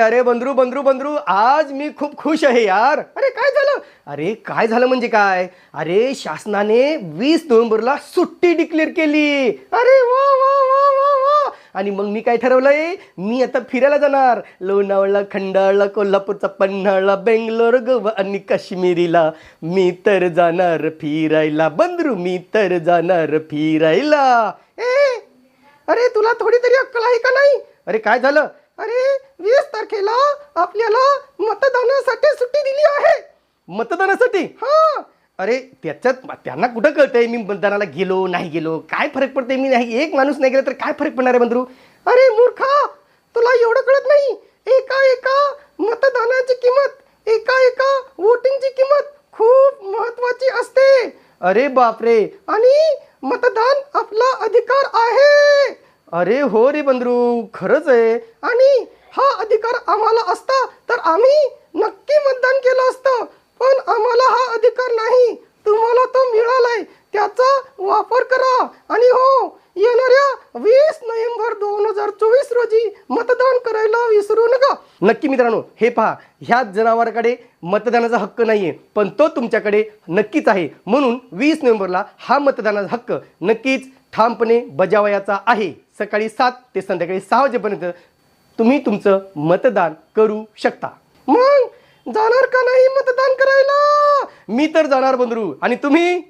अरे बंदरू बंदरू बंदरू आज मी खूप खुश आहे यार. अरे काय झालं? अरे काय झालं म्हणजे काय? अरे शासनाने वीस नोव्हेंबरला सुट्टी डिक्लेअर केली. अरे वा वा वा वा वा. आणि मग मी काय ठरवलंय? मी आता फिरायला जाणार. लोणावळा खंडाळला कोल्हापूरचा पन्हाळा बेंगलोर गोवा आणि काश्मीरीला. मी तर जाणार फिरायला. बंदरू मी तर जाणार फिरायला. ए अरे तुला थोडी तरी अक्कल आहे का नाही? अरे काय झालं? अरे वीस तारखेला आपल्याला मतदानासाठी सुट्टी दिली आहे. मतदानासाठी? हा. अरे त्याच्यात त्यांना कुठं कळतंय मी मतदानाला गेलो नाही गेलो? काय फरक पडतंय मी? नाही एक माणूस नाही गेला तर काय फरक पडणार आहे बंधू? अरे मूर्खा! तुला एवढं कळत नाही? एका एका मतदानाची किंमत एका एका वोटिंगची किंमत खूप महत्वाची असते. अरे बापरे! आणि मतदान आपला अधिकार आहे. अरे हो रे बंदरू खरंच आहे. आणि हा अधिकार आम्हाला असता तर आम्ही नक्की मतदान केलं असतं. पण आम्हाला हा अधिकार नाही. तुम्हाला तो मिळालाय. त्याचा वापर करा. आणि हो येणाऱ्या वीस नोव्हेंबर दोन हजार चोवीस रोजी मतदान करायला विसरू नका. नक्की मित्रांनो हे पहा ह्या जनावराकडे मतदानाचा हक्क नाहीये पण तो तुमच्याकडे नक्कीच आहे. म्हणून वीस नोव्हेंबरला हा मतदानाचा हक्क नक्कीच ठामपणे बजावयाचा आहे. सकाळी सात ते संध्याकाळी सहा वाजेपर्यंत तुम्ही तुमचं मतदान करू शकता. मग जाणार का नाही मतदान करायला? मी तर जाणार बंधरू आणि तुम्ही?